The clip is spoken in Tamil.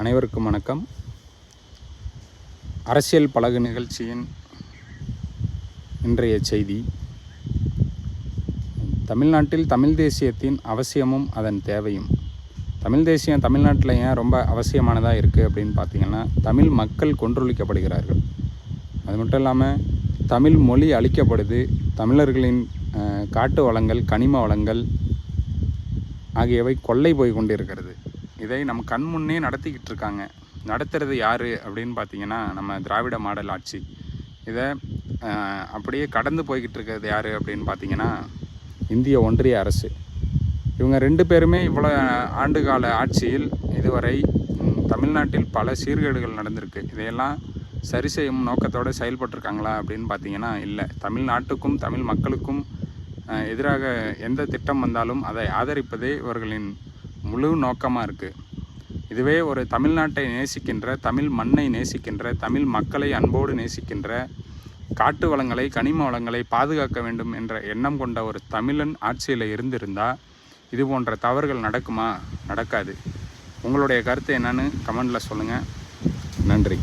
அனைவருக்கும் வணக்கம். அரசியல் பழகு நிகழ்ச்சியின் இன்றைய செய்தி. தமிழ்நாட்டில் தமிழ் தேசியத்தின் அவசியமும் அதன் தேவையும். தமிழ் தேசியம் தமிழ்நாட்டில் ஏன் ரொம்ப அவசியமானதாக இருக்குது அப்படின்னு பார்த்தீங்கன்னா தமிழ் மக்கள் கொன்றொழிக்கப்படுகிறார்கள். அது மட்டும் இல்லாமல் தமிழ் மொழி அழிக்கப்படுது. தமிழர்களின் காட்டு வளங்கள் கனிம வளங்கள் ஆகியவை கொள்ளை போய் கொண்டிருக்கிறது. இதை நம் கண் முன்னே நடத்திக்கிட்டு இருக்காங்க நடத்துறது யார் அப்படின்னு பார்த்தீங்கன்னா நம்ம திராவிட மாடல் ஆட்சி. இதை அப்படியே கடந்து போய்கிட்டு இருக்கிறது யார் அப்படின்னு பார்த்தீங்கன்னா இந்திய ஒன்றிய அரசு. இவங்க ரெண்டு பேருமே இவ்வளோ ஆண்டுகால ஆட்சியில் இதுவரை தமிழ்நாட்டில் பல சீர்கேடுகள் நடந்திருக்கு. இதையெல்லாம் சரி செய்யும் நோக்கத்தோடு செயல்பட்டிருக்காங்களா அப்படின்னு பார்த்தீங்கன்னா இல்லை. தமிழ்நாட்டுக்கும் தமிழ் மக்களுக்கும் எதிராக எந்த திட்டம் வந்தாலும் அதை ஆதரிப்பதே இவர்களின் முழு நோக்கமாக இருக்குது இதுவே ஒரு தமிழ்நாட்டை நேசிக்கின்ற தமிழ் மண்ணை நேசிக்கின்ற தமிழ் மக்களை அன்போடு நேசிக்கின்ற காட்டு வளங்களை கனிம வளங்களை பாதுகாக்க வேண்டும் என்ற எண்ணம் கொண்ட ஒரு தமிழன் ஆட்சியில் இருந்திருந்தால் இது போன்ற தவறுகள் நடக்குமா? நடக்காது. உங்களுடைய கருத்து என்னன்னு கமெண்டில் சொல்லுங்கள் நன்றி.